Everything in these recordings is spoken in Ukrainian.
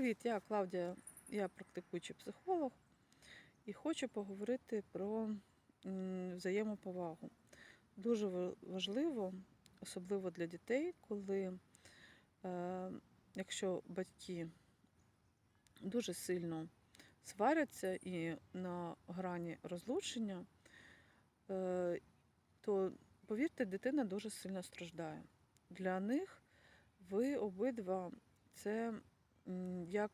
Привіт, я Клавдія, я практикуючий психолог і хочу поговорити про взаємоповагу. Дуже важливо, особливо для дітей, коли е, якщо батьки дуже сильно сваряться і на грані розлучення, е, то повірте, дитина дуже сильно страждає. Для них ви обидва це як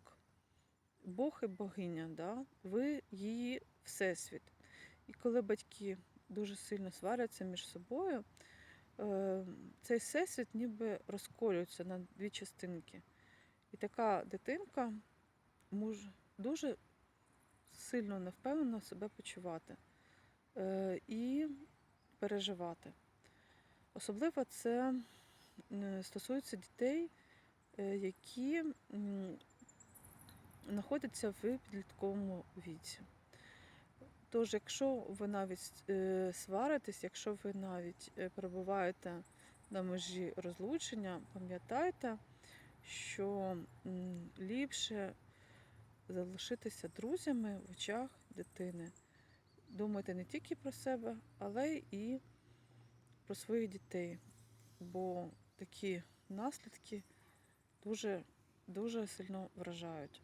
Бог і богиня, да? ви її всесвіт. І коли батьки дуже сильно сваряться між собою, е, цей всесвіт ніби розколюється на дві частинки. І така дитинка може дуже сильно невпевнено себе почувати е, і переживати. Особливо це стосується дітей, які знаходяться в підлітковому віці. Тож, якщо ви навіть е, сваритесь, якщо ви навіть е, перебуваєте на межі розлучення, пам'ятайте, що ліпше залишитися друзями в очах дитини. Думайте не тільки про себе, але і про своїх дітей. Бо такі наслідки дуже, дуже сильно вражають.